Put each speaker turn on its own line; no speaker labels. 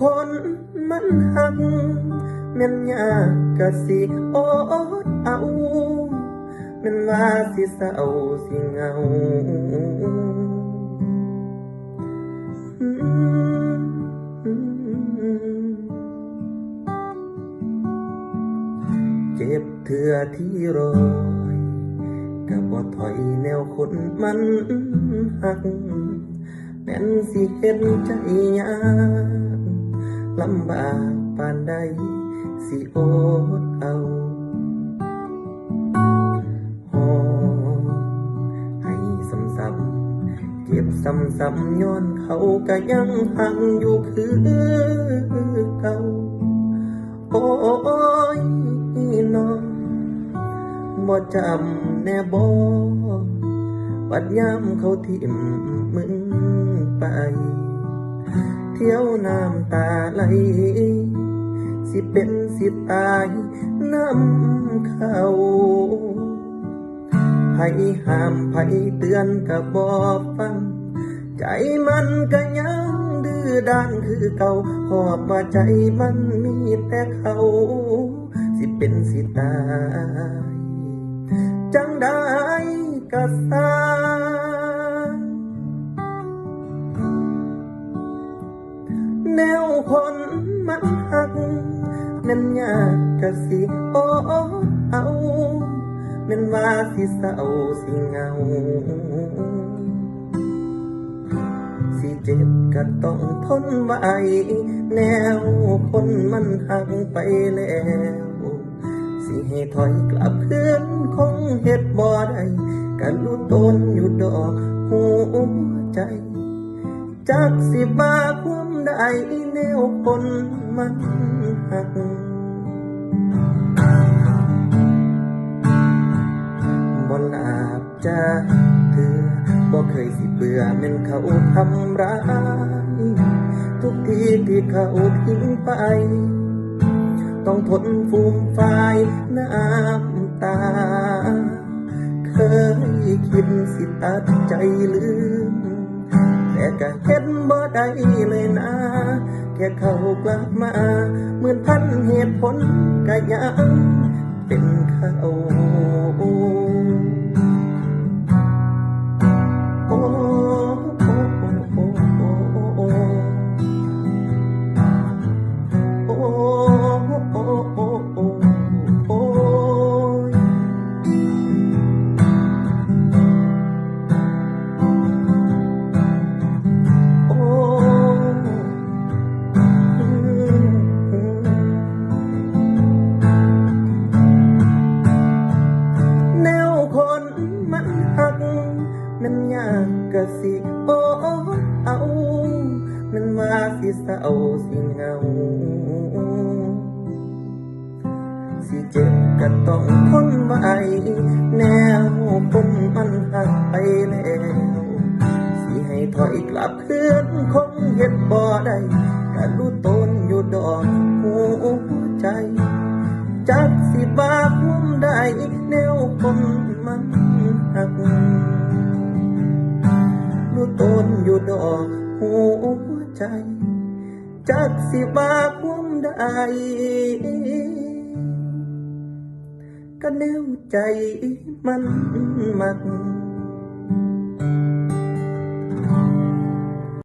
คนมันหักแม่นยากกะสิโอดเอาแม่นว่าสิเศร้าสิเงาเจ็บเถื่อที่รอยก็บ่ถอยแนวคนมันหักแม่นสิเห็นใจยาก ลำบากปานใดสิอดเอาหอให้ซ้ำเจ็บซ้ำย้อนเขาก็ยังหังอยู่คือเก่าโอ้ยน้องบ่จำแน่บ่บัดยามเขาทิ่มมึงไป เที่ยวน้ำตาไหล สิเป็นสิตายน้ำเขาไผห้ามไผเตือนก็บอฟัง ใจมันก็ยังดื้อด้านคือเก่าขอบว่าใจมันมีแต่เขา สิเป็นสิตาย จังได้กะสร้า คนมันหักนั้นยากกะสิโอ้เอาแมันว่าสิเศร้าสิเหงา สิเจ็บก็ต้องทนไว้แนวคนมันหักไปแล้ว สิให้ถอยกลับเพื่อนคงเฮ็ดบ่ได้กันรู้ตนอยู่ดอกหัวใจ จักสิบาความได้แนวคนมันหักบ่ลาบจากเธอบ่เคยสิเบื่อแม่นเขาทำร้าย ทุกทีที่เขาทิ้งไป ต้องทนฟูมฟายน้ำตา เคยคิดสิตัดใจลืม แต่ก็เห็นบ่ได้เลยนะแค่เขากลับมาเหมือนพันเหตุผลก็ยังเป็นเขา กกะสิโอ้เอามันว่าสิเศร้าสิเหงาสิเจ็บก็ต้องทนไว้แนวคนมันหักไปแล้วสิให้ถอยกลับเพื่อนคงเฮ็ดบ่ได้ก็รู้ตนอยู่ดอกหัวใจ จักสิบาคุ้มได้แนวคนมันหัก ต้นอยู่ดอกหัวใจ จักสิบาคุ้มได้ ก็แนวใจมันมัก